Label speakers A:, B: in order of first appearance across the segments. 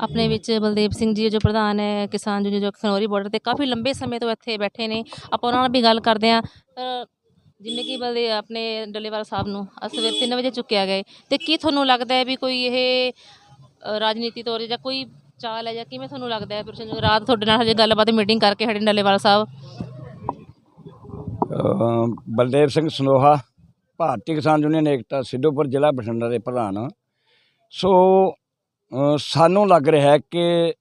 A: ਆਪਣੇ ਵਿੱਚ ਬਲਦੇਵ ਸਿੰਘ ਜੀ ਜੋ ਪ੍ਰਧਾਨ ਹੈ, ਕਿਸਾਨ ਯੂਨੀਅਨ ਜੋ ਖਨੌਰੀ ਬਾਰਡਰ ਤੇ ਕਾਫੀ ਲੰਬੇ ਸਮੇਂ ਤੋਂ ਇੱਥੇ ਬੈਠੇ ਨੇ। ਆਪਾਂ ਉਹਨਾਂ ਨਾਲ ਵੀ ਗੱਲ ਕਰਦੇ ਹਾਂ। ਜਿਵੇਂ ਕਿ ਬਲਦੇ ਆਪਣੇ ਡੱਲੇਵਾਲ ਸਾਹਿਬ ਨੂੰ ਅੱਜ ਸਵੇਰ 3 ਵਜੇ ਚੁੱਕਿਆ ਗਏ। ਤੇ ਕੀ ਤੁਹਾਨੂੰ ਲੱਗਦਾ ਹੈ ਵੀ ਕੋਈ ਇਹ ਰਾਜਨੀਤੀ ਤੌਰ ਜਾਂ ਕੋਈ ਚਾਲ ਹੈ ਜਾਂ ਕਿਵੇਂ ਤੁਹਾਨੂੰ ਲੱਗਦਾ ਹੈ? ਪ੍ਰਸ਼ਨ ਰਾਤ ਤੁਹਾਡੇ ਨਾਲ ਹਜੇ ਗੱਲਬਾਤ ਮੀਟਿੰਗ ਕਰਕੇ ਹੜੇ ਡੱਲੇਵਾਲ ਸਾਹਿਬ।
B: ਬਲਦੇਵ ਸਿੰਘ ਸਨੋਹਾ, ਭਾਰਤੀ ਕਿਸਾਨ ਯੂਨੀਅਨ ਏਕਤਾ ਸਿੱਧੂਪੁਰ ਜ਼ਿਲ੍ਹਾ ਬਠਿੰਡਾ ਦੇ ਪ੍ਰਧਾਨ ਸੋ ਸਾਨੂੰ ਲੱਗ ਰਿਹਾ ਹੈ ਕਿ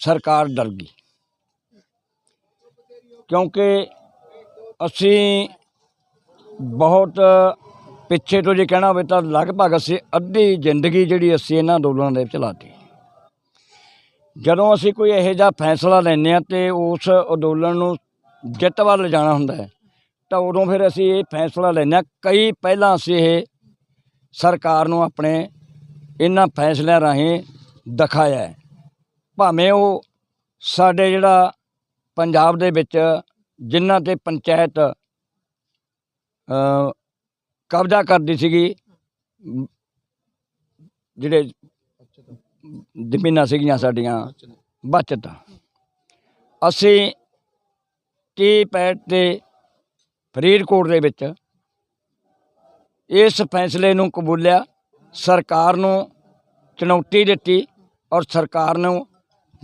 B: ਸਰਕਾਰ ਡਰ ਗਈ। ਕਿਉਂਕਿ ਅਸੀਂ ਬਹੁਤ ਪਿੱਛੇ ਤੋਂ ਜੇ ਕਹਿਣਾ ਹੋਵੇ ਤਾਂ ਲਗਭਗ ਅਸੀਂ ਅੱਧੀ ਜ਼ਿੰਦਗੀ ਜਿਹੜੀ ਅਸੀਂ ਇਹਨਾਂ ਅੰਦੋਲਨਾਂ ਦੇ ਵਿੱਚ ਲਾਤੀ। ਜਦੋਂ ਅਸੀਂ ਕੋਈ ਇਹੋ ਜਿਹਾ ਫੈਸਲਾ ਲੈਂਦੇ ਹਾਂ ਤੇ ਉਸ ਅੰਦੋਲਨ ਨੂੰ ਜਿੱਤ ਵੱਲ ਲਿਜਾਣਾ ਹੁੰਦਾ ਹੈ, ਤਾਂ ਉਦੋਂ ਫਿਰ ਅਸੀਂ ਇਹ ਫੈਸਲਾ ਲੈਂਦੇ ਹਾਂ। ਕਈ ਪਹਿਲਾਂ ਅਸੀਂ ਇਹ ਸਰਕਾਰ ਨੂੰ ਆਪਣੇ ਇਹਨਾਂ ਫੈਸਲਿਆਂ ਰਾਹੀਂ ਦਿਖਾਇਆ ਭਾਵੇਂ ਉਹ ਸਾਡੇ ਜਿਹੜਾ ਪੰਜਾਬ ਦੇ ਵਿੱਚ ਜਿਨ੍ਹਾਂ ਤੇ ਪੰਚਾਇਤ ਕਬਜ਼ਾ ਕਰਦੀ ਸੀਗੀ, ਜਿਹੜੇ ਜ਼ਮੀਨਾਂ ਸੀਗੀਆਂ ਸਾਡੀਆਂ, ਬਚਤ। ਅਸੀਂ ਟੀ ਪੈਟ ਤੇ ਫਰੀਦਕੋਟ ਦੇ ਵਿੱਚ ਇਸ ਫੈਸਲੇ ਨੂੰ ਕਬੂਲਿਆ। ਸਰਕਾਰ ਨੂੰ ਚੁਣੌਤੀ ਦਿੱਤੀ ਔਰ ਸਰਕਾਰ ਨੂੰ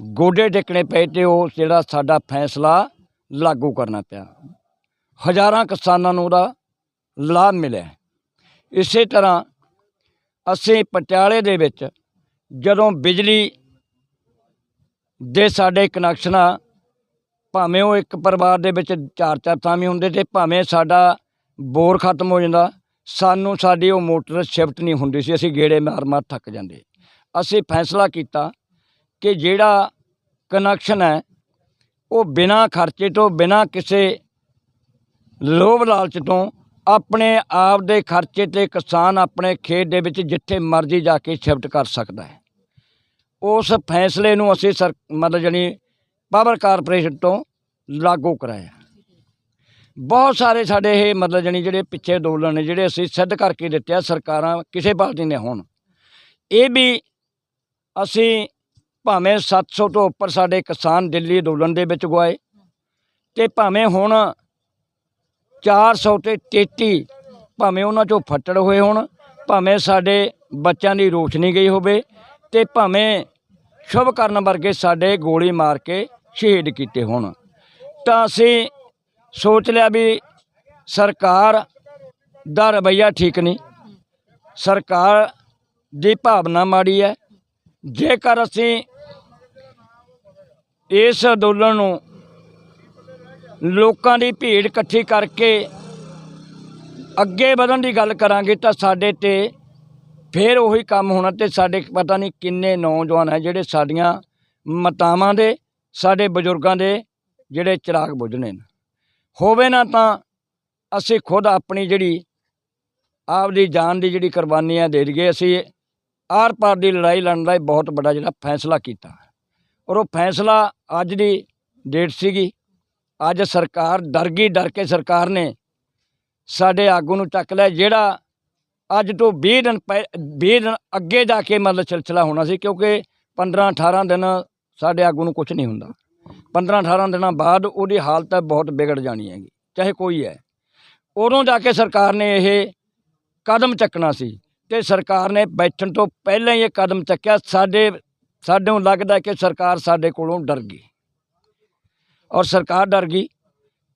B: ਗੋਡੇ ਟੇਕਣੇ ਪਏ ਤੇ ਉਹ ਜਿਹੜਾ ਸਾਡਾ ਫੈਸਲਾ ਲਾਗੂ ਕਰਨਾ ਪਿਆ। ਹਜ਼ਾਰਾਂ ਕਿਸਾਨਾਂ ਨੂੰ ਉਹਦਾ ਲਾਭ ਮਿਲਿਆ। ਇਸੇ ਤਰ੍ਹਾਂ ਅਸੀਂ ਪਟਿਆਲੇ ਦੇ ਵਿੱਚ ਜਦੋਂ ਬਿਜਲੀ ਦੇ ਸਾਡੇ ਕਨੈਕਸ਼ਨ ਆ ਭਾਵੇਂ ਉਹ ਇੱਕ ਪਰਿਵਾਰ ਦੇ ਵਿੱਚ ਚਾਰ ਚਾਰ ਥਾਵੇਂ ਹੁੰਦੇ ਤੇ ਭਾਵੇਂ ਸਾਡਾ ਬੋਰ ਖਤਮ ਹੋ ਜਾਂਦਾ ਸਾਨੂੰ ਸਾਡੀ ਉਹ ਮੋਟਰ ਸ਼ਿਫਟ ਨਹੀਂ ਹੁੰਦੀ ਸੀ, ਅਸੀਂ ਗੇੜੇ ਮਾਰ ਮਾਰ ਥੱਕ ਜਾਂਦੇ। ਅਸੀਂ ਫੈਸਲਾ ਕੀਤਾ ਕਿ ਜਿਹੜਾ ਕਨੈਕਸ਼ਨ ਹੈ, ਉਹ ਬਿਨਾਂ ਖਰਚੇ ਤੋਂ, ਬਿਨਾਂ ਕਿਸੇ ਲੋਭ ਲਾਲਚ ਤੋਂ, ਆਪਣੇ ਆਪ ਦੇ ਖਰਚੇ ਤੇ ਕਿਸਾਨ ਆਪਣੇ ਖੇਤ ਦੇ ਵਿੱਚ ਜਿੱਥੇ ਮਰਜ਼ੀ ਜਾ ਕੇ ਸ਼ਿਫਟ ਕਰ ਸਕਦਾ ਹੈ। ਉਸ ਫੈਸਲੇ ਨੂੰ ਅਸੀਂ ਸਰ, ਮਤਲਬ ਜਾਣੀ ਪਾਵਰ ਕਾਰਪੋਰੇਸ਼ਨ ਤੋਂ ਲਾਗੂ ਕਰਾਇਆ। ਬਹੁਤ ਸਾਰੇ ਸਾਡੇ ਇਹ ਮਤਲਬ ਜਾਣੀ ਜਿਹੜੇ ਪਿੱਛੇ ਅੰਦੋਲਨ ਨੇ ਜਿਹੜੇ ਅਸੀਂ ਸਿੱਧ ਕਰਕੇ ਦਿੱਤੇ ਆ ਸਰਕਾਰਾਂ ਕਿਸੇ ਪਾਰਟੀ ਨੇ ਹੋਣ। ਇਹ ਵੀ ਅਸੀਂ ਭਾਵੇਂ 700 ਤੋਂ ਉੱਪਰ ਸਾਡੇ ਕਿਸਾਨ ਦਿੱਲੀ ਅੰਦੋਲਨ ਦੇ ਵਿੱਚ ਗਵਾਏ ਤੇ ਭਾਵੇਂ ਹੁਣ 400 ਤੇ 33 ਭਾਵੇਂ ਉਹਨਾਂ ਚੋਂ ਫੱਟੜ ਹੋਏ ਹੋਣ, ਭਾਵੇਂ ਸਾਡੇ ਬੱਚਿਆਂ ਦੀ ਰੋਸ਼ਨੀ ਗਈ ਹੋਵੇ ਤੇ ਭਾਵੇਂ ਸ਼ੁਭ ਕਰਨ ਵਰਗੇ ਸਾਡੇ ਗੋਲੀ ਮਾਰ ਕੇ ਸ਼ਹੀਦ ਕੀਤੇ ਹੋਣ। ਤਾਂ ਅਸੀਂ ਸੋਚ ਲਿਆ ਵੀ ਸਰਕਾਰ ਦਾ ਰਵੱਈਆ ਠੀਕ ਨਹੀਂ। ਸਰਕਾਰ ਦੀ ਭਾਵਨਾ ਮਾੜੀ ਹੈ। ਜੇਕਰ ਅਸੀਂ ਇਸ ਅੰਦੋਲਨ ਨੂੰ ਲੋਕਾਂ ਦੀ ਭੀੜ ਇਕੱਠੀ ਕਰਕੇ ਅੱਗੇ ਵਧਣ ਦੀ ਗੱਲ ਕਰਾਂਗੇ ਤਾਂ ਸਾਡੇ ਤੇ ਫਿਰ ਉਹੀ ਕੰਮ ਹੋਣਾ ਤੇ ਸਾਡੇ ਪਤਾ ਨਹੀਂ ਕਿੰਨੇ ਨੌਜਵਾਨ ਹੈ ਜਿਹੜੇ ਸਾਡੀਆਂ ਮਾਤਾਵਾਂ ਦੇ, ਸਾਡੇ ਬਜ਼ੁਰਗਾਂ ਦੇ ਜਿਹੜੇ ਚਿਰਾਗ ਬੁੱਝਣੇ ਨੇ। ਹੋਵੇ ਨਾ ਤਾਂ ਅਸੀਂ ਖੁਦ ਆਪਣੀ ਜਿਹੜੀ ਆਪਦੀ ਜਾਨ ਦੀ ਜਿਹੜੀ ਕੁਰਬਾਨੀਆਂ ਦੇ ਦਈਏ। ਅਸੀਂ ਆਰ ਪਾਰ ਦੀ ਲੜਾਈ ਲੜਨ ਦਾ ਬਹੁਤ ਵੱਡਾ ਜਿਹੜਾ ਫੈਸਲਾ ਕੀਤਾ। ਔਰ ਉਹ ਫੈਸਲਾ ਅੱਜ ਦੀ ਡੇਟ ਸੀਗੀ। ਅੱਜ ਸਰਕਾਰ ਡਰ ਗਈ, ਡਰ ਕੇ ਸਰਕਾਰ ਨੇ ਸਾਡੇ ਆਗੂ ਨੂੰ ਚੱਕ ਲਿਆ, ਜਿਹੜਾ ਅੱਜ ਤੋਂ 20 ਦਿਨ ਪਹਿ- 20 ਦਿਨ ਅੱਗੇ ਜਾ ਕੇ ਮਤਲਬ ਸਿਲਸਿਲਾ ਹੋਣਾ ਸੀ, ਕਿਉਂਕਿ 15 18 ਦਿਨ ਸਾਡੇ ਆਗੂ ਨੂੰ ਕੁਝ ਨਹੀਂ ਹੁੰਦਾ। 15 18 ਦਿਨਾਂ ਬਾਅਦ ਉਹਦੀ ਹਾਲਤ ਬਹੁਤ ਵਿਗੜ ਜਾਣੀ ਹੈਗੀ, ਚਾਹੇ ਕੋਈ ਹੈ। ਉਦੋਂ ਜਾ ਕੇ ਸਰਕਾਰ ਨੇ ਇਹ ਕਦਮ ਚੱਕਣਾ ਸੀ ਤੇ ਸਰਕਾਰ ਨੇ ਬੈਠਣ ਤੋਂ ਪਹਿਲਾਂ ਹੀ ਇਹ ਕਦਮ ਚੱਕਿਆ। ਸਾਡੇ ਸਾਡੇ ਨੂੰ ਲੱਗਦਾ ਕਿ ਸਰਕਾਰ ਸਾਡੇ ਕੋਲੋਂ ਡਰ ਗਈ ਔਰ ਸਰਕਾਰ ਡਰ ਗਈ,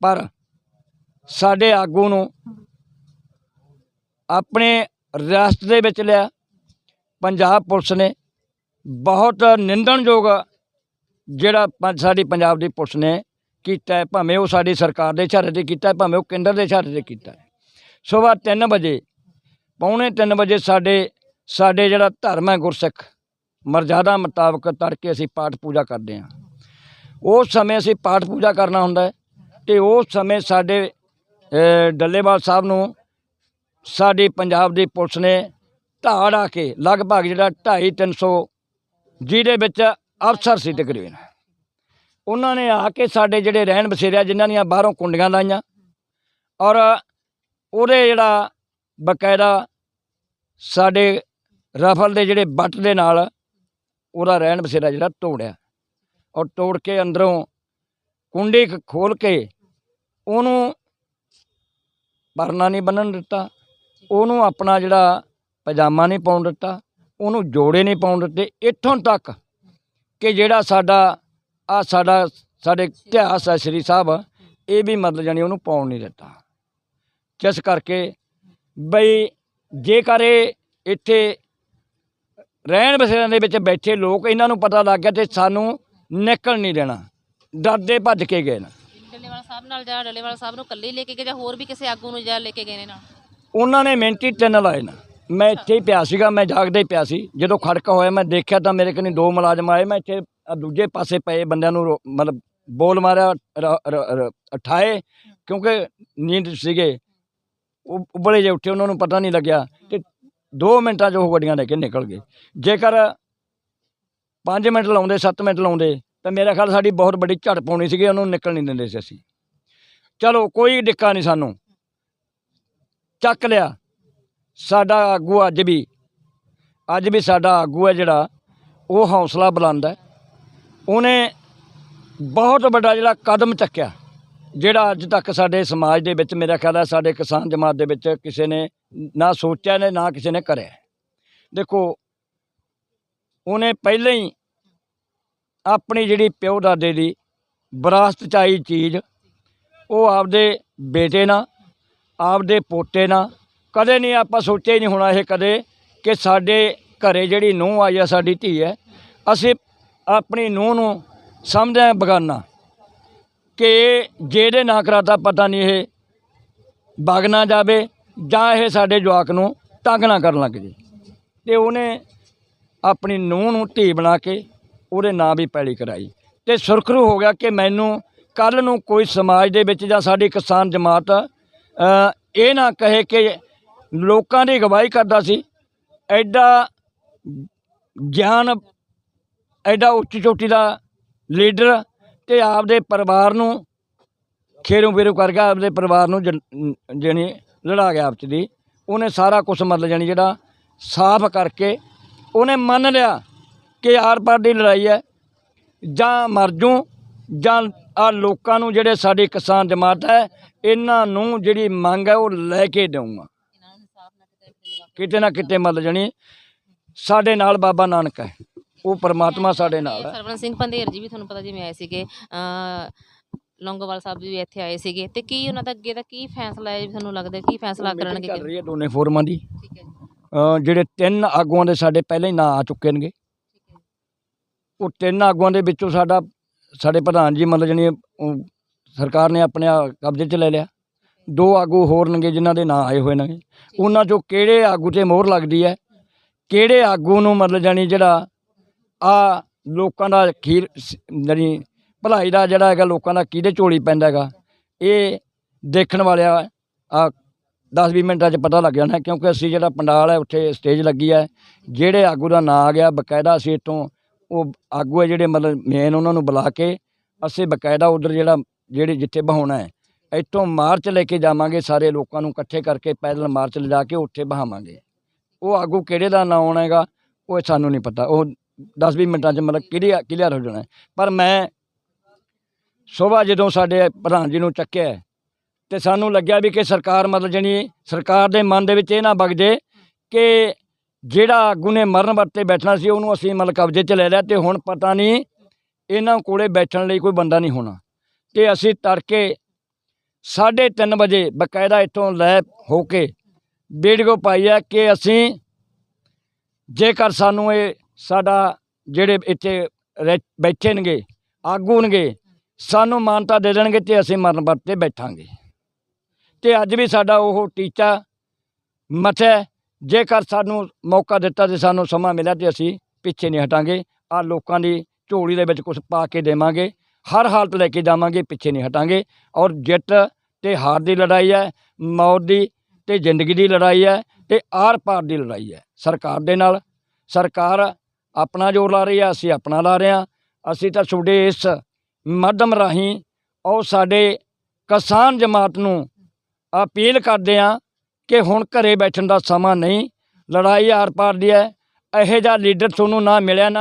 B: ਪਰ ਸਾਡੇ ਆਗੂ ਨੂੰ ਆਪਣੇ ਰਿਆਸਤ ਦੇ ਵਿੱਚ ਲਿਆ। ਪੰਜਾਬ ਪੁਲਿਸ ਨੇ ਬਹੁਤ ਨਿੰਦਣਯੋਗ ਜਿਹੜਾ ਪੰ- ਸਾਡੀ ਪੰਜਾਬ ਦੀ ਪੁਲਿਸ ਨੇ ਕੀਤਾ ਭਾਵੇਂ ਉਹ ਸਾਡੀ ਸਰਕਾਰ ਦੇ ਇਸ਼ਾਰੇ ਤੇ ਕੀਤਾ ਭਾਵੇਂ ਉਹ ਕੇਂਦਰ ਦੇ ਇਸ਼ਾਰੇ ਤੇ ਕੀਤਾ ਹੈ। ਸਵੇਰ 3 ਵਜੇ, ਪੌਣੇ 3 ਵਜੇ ਸਾਡੇ ਸਾਡੇ ਜਿਹੜਾ ਧਰਮ ਹੈ ਗੁਰਸਿੱਖ, ਮਰਜ਼ਾਦਾ ਮੁਤਾਬਕ ਤੜਕੇ ਅਸੀਂ ਪਾਠ ਪੂਜਾ ਕਰਦੇ ਹਾਂ। ਉਸ ਸਮੇਂ ਅਸੀਂ ਪਾਠ ਪੂਜਾ ਕਰਨਾ ਹੁੰਦਾ ਹੈ ਤੇ ਉਸ ਸਮੇਂ ਸਾਡੇ ਡੱਲੇਵਾਲ ਸਾਹਿਬ ਨੂੰ ਸਾਡੀ ਪੰਜਾਬ ਦੀ ਪੁਲਿਸ ਨੇ ਧਾੜ ਆ ਕੇ ਲਗਭਗ ਜਿਹੜਾ 2.5 300 ਜਿਹਦੇ ਵਿੱਚ ਅਫਸਰ ਸੀ ਤਕਰੀਬਨ। ਉਹਨਾਂ ਨੇ ਆ ਕੇ ਸਾਡੇ ਜਿਹੜੇ ਰਹਿਣ ਬਸੇਰਿਆ, ਜਿਨ੍ਹਾਂ ਦੀਆਂ ਬਾਹਰੋਂ ਕੁੰਡੀਆਂ ਲਾਈਆਂ ਔਰ ਉਹਦੇ ਜਿਹੜਾ ਬਕਾਇਦਾ ਸਾਡੇ ਰਫਲ ਦੇ ਜਿਹੜੇ ਬੱਟ ਦੇ ਨਾਲ ਉਹਦਾ ਰਹਿਣ ਬਸੇਰਾ ਜਿਹੜਾ ਤੋੜਿਆ ਔਰ ਤੋੜ ਕੇ ਅੰਦਰੋਂ ਕੁੰਡੀ ਖੋਲ ਕੇ ਉਹਨੂੰ ਪਰਨਾ ਨਹੀਂ ਬੰਨਣ ਦਿੱਤਾ, ਉਹਨੂੰ ਆਪਣਾ ਜਿਹੜਾ ਪਜਾਮਾ ਨਹੀਂ ਪਾਉਣ ਦਿੱਤਾ, ਉਹਨੂੰ ਜੋੜੇ ਨਹੀਂ ਪਾਉਣ ਦਿੱਤੇ, ਇੱਥੋਂ ਤੱਕ ਕਿ ਜਿਹੜਾ ਸਾਡਾ ਆ ਸਾਡਾ ਸਾਡੇ ਇਤਿਹਾਸ ਹੈ ਸ੍ਰੀ ਸਾਹਿਬ ਇਹ ਵੀ ਮਤਲਬ ਜਾਣੀ ਉਹਨੂੰ ਪਾਉਣ ਨਹੀਂ ਦਿੱਤਾ। ਜਿਸ ਕਰਕੇ ਬਈ ਜੇਕਰ ਇਹ ਇੱਥੇ ਰਹਿਣ ਬਸੇਰਿਆਂ ਦੇ ਵਿੱਚ ਬੈਠੇ ਲੋਕ ਇਹਨਾਂ ਨੂੰ ਪਤਾ ਲੱਗ ਗਿਆ ਤੇ ਸਾਨੂੰ ਨਿਕਲ ਨਹੀਂ ਦੇਣਾ ਡਰਦੇ ਭੱਜ ਕੇ ਗਏ ਨਾ।
A: ਡੱਲੇਵਾਲ ਸਾਹਿਬ ਨਾਲ ਜਾਂ ਡੱਲੇਵਾਲ ਸਾਹਿਬ ਨੂੰ ਇਕੱਲੇ ਲੈ ਕੇ ਗਏ ਜਾਂ ਹੋਰ ਵੀ ਕਿਸੇ ਆਗੂ ਨੂੰ ਜਾਂ ਲੈ ਕੇ ਗਏ ਨੇ ਨਾਲ
B: ਉਹਨਾਂ ਨੇ ਮਿੰਟੀ ਤਿੰਨ ਲਾਏ ਨਾ। ਮੈਂ ਇੱਥੇ ਹੀ ਪਿਆ ਸੀਗਾ, ਮੈਂ ਜਾਗਦਾ ਹੀ ਪਿਆ ਸੀ। ਜਦੋਂ ਖੜਕਾ ਹੋਇਆ, ਮੈਂ ਦੇਖਿਆ ਤਾਂ ਮੇਰੇ ਕੋਲ ਦੋ ਮੁਲਾਜ਼ਮ ਆਏ, ਮੈਂ ਇੱਥੇ ਆਹ ਦੂਜੇ ਪਾਸੇ ਪਏ ਬੰਦਿਆਂ ਨੂੰ ਰੋ- ਮਤਲਬ ਬੋਲ ਮਾਰਿਆ, ਰ- ਰ- ਰ- ਉਠਾਏ, ਕਿਉਂਕਿ ਨੀਂਦ ਸੀਗੇ। ਉਹ ਉਬਲੇ ਜੇ ਉੱਠੇ, ਉਹਨਾਂ ਨੂੰ ਪਤਾ ਨਹੀਂ ਲੱਗਿਆ ਤੇ 2 ਮਿੰਟਾਂ 'ਚ ਉਹ ਗੱਡੀਆਂ ਲੈ ਕੇ ਨਿਕਲ ਗਏ। ਜੇਕਰ 5 ਮਿੰਟ ਲਾਉਂਦੇ 7 ਮਿੰਟ ਲਾਉਂਦੇ, ਤਾਂ ਮੇਰਾ ਖਿਆਲ ਸਾਡੀ ਬਹੁਤ ਵੱਡੀ ਝੜ ਪਾਉਣੀ ਸੀਗੀ, ਉਹਨੂੰ ਨਿਕਲ ਨਹੀਂ ਦਿੰਦੇ ਸੀ ਅਸੀਂ। ਚਲੋ, ਕੋਈ ਡਿੱਕਾ ਨਹੀਂ ਸਾਨੂੰ। ਚੱਕ ਲਿਆ। ਸਾਡਾ ਆਗੂ ਅੱਜ ਵੀ ਅੱਜ ਵੀ ਸਾਡਾ ਆਗੂ ਹੈ ਜਿਹੜਾ, ਉਹ ਹੌਸਲਾ ਬੁਲੰਦ ਹੈ। ਉਹਨੇ ਬਹੁਤ ਵੱਡਾ ਜਿਹੜਾ ਕਦਮ ਚੱਕਿਆ, ਜਿਹੜਾ ਅੱਜ ਤੱਕ ਸਾਡੇ ਸਮਾਜ ਦੇ ਵਿੱਚ ਮੇਰਾ ਖਿਆਲ ਹੈ ਸਾਡੇ ਕਿਸਾਨ ਜਮਾਤ ਦੇ ਵਿੱਚ ਕਿਸੇ ਨੇ ਨਾ ਸੋਚਿਆ ਨੇ, ਨਾ ਕਿਸੇ ਨੇ ਕਰਿਆ। ਦੇਖੋ, ਉਹਨੇ ਪਹਿਲਾਂ ਹੀ ਆਪਣੀ ਜਿਹੜੀ ਪਿਓ ਦਾਦੇ ਦੀ ਵਿਰਾਸਤ ਚ ਆਈ ਚੀਜ਼, ਉਹ ਆਪਦੇ ਬੇਟੇ ਨਾਲ, ਆਪਦੇ ਪੋਤੇ ਨਾਲ ਕਦੇ ਨਹੀਂ ਆਪਾਂ ਸੋਚਿਆ ਹੀ ਨਹੀਂ ਹੋਣਾ ਇਹ ਕਦੇ ਕਿ ਸਾਡੇ ਘਰੇ ਜਿਹੜੀ ਨੂੰਹ ਆਈ ਆ, ਸਾਡੀ ਧੀ ਹੈ, ਅਸੀਂ ਆਪਣੀ ਨੂੰਹ ਨੂੰ ਸਮਝਦੇ ਹਾਂ ਬਗਾਨਾ ਕਿ ਇਹ ਜਿਹਦੇ ਨਾ ਕਰਾਤਾ ਪਤਾ ਨਹੀਂ ਇਹ ਵਗ ਨਾ ਜਾਵੇ ਜਾਂ ਇਹ ਸਾਡੇ ਜਵਾਕ ਨੂੰ ਤੰਗ ਨਾ ਕਰਨ ਲੱਗ ਜੇ। ਤੇ ਉਹਨੇ ਆਪਣੀ ਨੂੰਹ ਨੂੰ ਧੀ ਬਣਾ ਕੇ ਉਹਦੇ ਨਾਂ ਵੀ ਪੈਲੀ ਕਰਾਈ। ਤੇ ਸੁਰਖਰੂ ਹੋ ਗਿਆ ਕਿ ਮੈਨੂੰ ਕੱਲ ਨੂੰ ਕੋਈ ਸਮਾਜ ਦੇ ਵਿੱਚ ਜਾਂ ਸਾਡੀ ਕਿਸਾਨ ਜਮਾਤ ਇਹ ਨਾ ਕਹੇ ਕਿ ਲੋਕਾਂ ਦੀ ਅਗਵਾਈ ਕਰਦਾ ਸੀ। ਐਡਾ ਗਿਆਨ, ਐਡਾ ਉੱਚੀ ਚੋਟੀ ਦਾ ਲੀਡਰ ਤੇ ਆਪਦੇ ਪਰਿਵਾਰ ਨੂੰ ਖੇਰੂ ਬੇਰੂ ਕਰ ਗਿਆ, ਆਪਦੇ ਪਰਿਵਾਰ ਨੂੰ ਜਣੀ ਲੜਾ ਗਿਆ ਆਪਸ ਦੀ। ਉਹਨੇ ਸਾਰਾ ਕੁਝ ਮਤਲਬ ਜਾਣੀ ਜਿਹੜਾ ਸਾਫ਼ ਕਰਕੇ ਉਹਨੇ ਮੰਨ ਲਿਆ ਕਿ ਆਰ ਪਾਰ ਦੀ ਲੜਾਈ ਹੈ। ਜਾਂ ਮਰ ਜੂ, ਜਾਂ ਆ ਲੋਕਾਂ ਨੂੰ ਜਿਹੜੇ ਸਾਡੀ ਕਿਸਾਨ ਜਮਾਤ ਹੈ, ਇਹਨਾਂ ਨੂੰ ਜਿਹੜੀ ਮੰਗ ਹੈ ਉਹ ਲੈ ਕੇ ਦੇਵਾਂਗਾ ਕਿਤੇ ਨਾ ਕਿਤੇ ਮਤਲਬ ਜਾਣੀ ਸਾਡੇ ਨਾਲ ਬਾਬਾ ਨਾਨਕ ਹੈ। ਉਹ ਪਰਮਾਤਮਾ ਸਾਡੇ ਨਾਲ ਹੈ।
A: ਸਰਵਣ ਸਿੰਘ ਪੰਧੇਰ ਜੀ ਵੀ ਤੁਹਾਨੂੰ ਪਤਾ ਜਿਵੇਂ ਆਏ ਸੀਗੇ ਲੌਂਗੋਵਾਲ ਸਾਹਿਬ ਵੀ ਇੱਥੇ ਆਏ ਸੀਗੇ। ਤੇ ਕੀ ਉਹਨਾਂ ਦਾ ਅੱਗੇ ਦਾ ਕੀ ਫੈਸਲਾ ਹੈ? ਤੁਹਾਨੂੰ ਲੱਗਦਾ ਕੀ ਫੈਸਲਾ ਕਰਨਗੇ
B: ਚੱਲ ਰਹੀ ਹੈ ਦੋਨੇ ਫੋਰਮਾਂ ਦੀ। ਜਿਹੜੇ ਤਿੰਨ ਆਗੂਆਂ ਦੇ ਸਾਡੇ ਪਹਿਲਾਂ ਹੀ ਨਾਂ ਆ ਚੁੱਕੇ ਨੇਗੇ। ਉਹ ਤਿੰਨ ਆਗੂਆਂ ਦੇ ਵਿੱਚੋਂ ਸਾਡਾ ਸਾਡੇ ਪ੍ਰਧਾਨ ਜੀ ਮਤਲਬ ਜਾਣੀ ਸਰਕਾਰ ਨੇ ਆਪਣੇ ਕਬਜ਼ੇ 'ਚ ਲੈ ਲਿਆ। ਦੋ ਆਗੂ ਹੋਰ ਨੇਗੇ ਜਿਨ੍ਹਾਂ ਦੇ ਨਾਂ ਆਏ ਹੋਏ ਨੇ ਉਹਨਾਂ 'ਚੋਂ ਕਿਹੜੇ ਆਗੂ ਤੇ ਮੋਹਰ ਲੱਗਦੀ ਹੈ? ਕਿਹੜੇ ਆਗੂ ਨੂੰ ਮਤਲਬ ਜਾਣੀ ਜਿਹੜਾ ਆ ਲੋਕਾਂ ਦਾ ਖੀਰ ਜਾਣੀ ਭਲਾਈ ਦਾ ਜਿਹੜਾ ਹੈਗਾ ਲੋਕਾਂ ਦਾ ਕਿਹਦੇ ਝੋਲੀ ਪੈਂਦਾ ਹੈਗਾ ਇਹ ਦੇਖਣ ਵਾਲਿਆ ਆ 10-20 ਮਿੰਟਾਂ 'ਚ ਪਤਾ ਲੱਗ ਜਾਣਾ ਕਿਉਂਕਿ ਅਸੀਂ ਜਿਹੜਾ ਪੰਡਾਲ ਹੈ ਉੱਥੇ ਸਟੇਜ ਲੱਗੀ ਹੈ। ਜਿਹੜੇ ਆਗੂ ਦਾ ਨਾਂ ਆ ਗਿਆ ਬਕਾਇਦਾ ਅਸੀਂ ਇੱਥੋਂ ਉਹ ਆਗੂ ਹੈ ਜਿਹੜੇ ਮਤਲਬ ਮੇਨ ਉਹਨਾਂ ਨੂੰ ਬੁਲਾ ਕੇ ਅਸੀਂ ਬਕਾਇਦਾ ਉਧਰ ਜਿਹੜਾ ਜਿਹੜੇ ਜਿੱਥੇ ਬਹਾਉਣਾ ਹੈ ਇੱਥੋਂ ਮਾਰਚ ਲੈ ਕੇ ਜਾਵਾਂਗੇ ਸਾਰੇ ਲੋਕਾਂ ਨੂੰ ਇਕੱਠੇ ਕਰਕੇ ਪੈਦਲ ਮਾਰਚ ਲਿਜਾ ਕੇ ਉੱਥੇ ਬਹਾਵਾਂਗੇ। ਉਹ ਆਗੂ ਕਿਹੜੇ ਦਾ ਨਾਂ ਆਉਣਾ ਹੈਗਾ ਉਹ ਸਾਨੂੰ ਨਹੀਂ ਪਤਾ। ਉਹ 10-20 ਮਿੰਟਾਂ 'ਚ ਮਤਲਬ ਕਲੀਅਰ ਕਲੀਅਰ ਹੋ ਜਾਣਾ। ਪਰ ਮੈਂ ਸਵੇਰ ਜਦੋਂ ਸਾਡੇ ਪ੍ਰਧਾਨ ਜੀ ਨੂੰ ਚੱਕਿਆ ਹੈ, ਤੇ ਸਾਨੂੰ ਲੱਗਿਆ ਵੀ ਕਿ ਸਰਕਾਰ ਮਤਲਬ ਜਿਹੜੀ ਸਰਕਾਰ ਦੇ ਮਨ ਦੇ ਵਿੱਚ ਇਹ ਨਾ ਵਗ ਜੇ ਕਿ ਜਿਹੜਾ ਆਗੂ ਨੇ ਮਰਨ ਵਰਤੇ ਬੈਠਣਾ ਸੀ ਉਹਨੂੰ ਅਸੀਂ ਮਤਲਬ ਕਬਜ਼ੇ 'ਚ ਲੈ ਲਿਆ ਤੇ ਹੁਣ ਪਤਾ ਨਹੀਂ ਇਹਨਾਂ ਕੋਲੇ ਬੈਠਣ ਲਈ ਕੋਈ ਬੰਦਾ ਨਹੀਂ ਹੋਣਾ। ਤੇ ਅਸੀਂ ਤੜਕੇ 3:30 ਵਜੇ ਬਕਾਇਦਾ ਇੱਥੋਂ ਲੈ ਹੋ ਕੇ ਵੀਡੀਓ ਪਾਈ ਹੈ ਕਿ ਅਸੀਂ ਜੇਕਰ ਸਾਨੂੰ ਇਹ ਸਾਡਾ ਜਿਹੜੇ ਇੱਥੇ ਰਹਿ- ਬੈਠੇ ਨੇਗੇ ਆਗੂ ਨੇਗੇ ਸਾਨੂੰ ਮਾਨਤਾ ਦੇ ਦੇਣਗੇ ਤੇ ਅਸੀਂ ਮਰਨ ਵਰਤੇ ਬੈਠਾਂਗੇ। ਤੇ ਅੱਜ ਵੀ ਸਾਡਾ ਉਹ ਟੀਚਾ ਮੱਥਾ ਜੇਕਰ ਸਾਨੂੰ ਮੌਕਾ ਦਿੱਤਾ ਤੇ ਸਾਨੂੰ ਸਮਾਂ ਮਿਲਿਆ ਤੇ ਅਸੀਂ ਪਿੱਛੇ ਨਹੀਂ ਹਟਾਂਗੇ। ਆ ਲੋਕਾਂ ਦੀ ਝੋਲੀ ਦੇ ਵਿੱਚ ਕੁਝ ਪਾ ਕੇ ਦੇਵਾਂਗੇ, ਹਰ ਹਾਲਤ ਲੈ ਕੇ ਜਾਵਾਂਗੇ, ਪਿੱਛੇ ਨਹੀਂ ਹਟਾਂਗੇ ਔਰ ਜਿੱਤ ਤੇ ਹਾਰ ਦੀ ਲੜਾਈ ਹੈ, ਮੌਤ ਦੀ ਤੇ ਜ਼ਿੰਦਗੀ ਦੀ ਲੜਾਈ ਹੈ ਤੇ ਆਰ ਪਾਰ ਦੀ ਲੜਾਈ ਹੈ। ਸਰਕਾਰ ਦੇ ਨਾਲ, ਸਰਕਾਰ ਆਪਣਾ ਜੋਰ ਲਾ ਰਹੀ ਹੈ, ਅਸੀਂ ਆਪਣਾ ਲਾ ਰਹੇ ਹਾਂ। ਅਸੀਂ ਤਾਂ ਤੁਹਾਡੇ ਇਸ ਮਾਧਮ ਰਾਹੀਂ ਉਹ ਸਾਡੇ ਕਿਸਾਨ ਜਮਾਤ ਨੂੰ ਅਪੀਲ ਕਰਦੇ ਹਾਂ ਕਿ ਹੁਣ ਘਰੇ ਬੈਠਣ ਦਾ ਸਮਾਂ ਨਹੀਂ। ਲੜਾਈ ਆਰ ਪਾਰ ਦੀ ਹੈ, ਇਹੋ ਜਿਹਾ ਲੀਡਰ ਤੁਹਾਨੂੰ ਨਾ ਮਿਲਿਆ, ਨਾ